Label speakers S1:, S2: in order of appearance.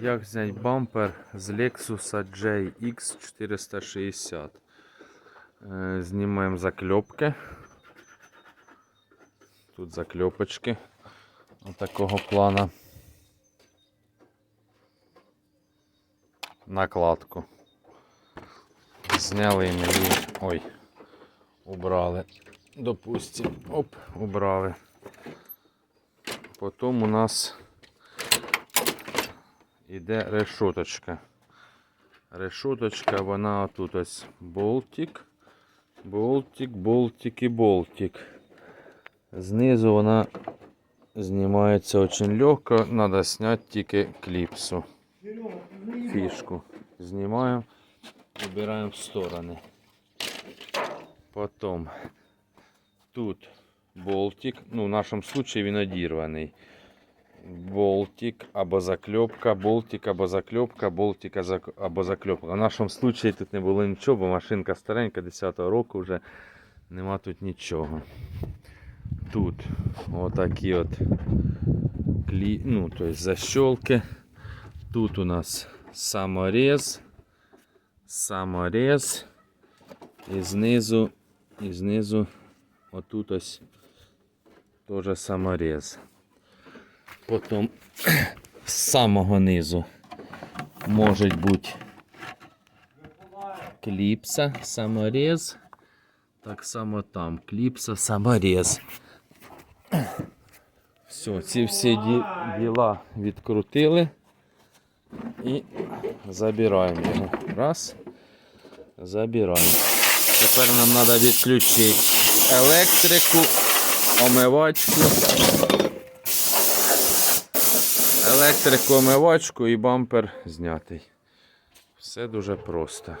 S1: Як зняти бампер з Lexus JX 460? Е, Знімаємо закльопки. Тут закльопочки такого плана. Накладку. Зняли її. Ой, убрали. Допустим. Оп, убрали. Потім у нас іде решоточка. Решоточка, вона тут ось болтик. Болтик, болтик і болтик. Знизу вона знімається дуже легко. Треба зняти тільки кліпсу. Фішку. Знімаємо, вибираємо в сторони. Потім тут болтик. Ну, в нашому случаї він одірваний. Болтик або закльопка, болтик або закльопка, болтик або закльопка. В нашому случаї тут не було нічого, бо машинка старенька, 10-го року вже нема тут нічого. Тут отакі от клі... ну, то есть защелки. Тут у нас саморез, саморез. І знизу, і знизу отут ось теж саморез. Потім з самого низу може бути кліпса, саморез. Так само там кліпса, саморез. Все, ці всі ді- діла відкрутили і забираємо його. Раз. Забираємо. Тепер нам треба відключити електрику, омивачку. Електрику, омивачку і бампер знятий. Все дуже просто.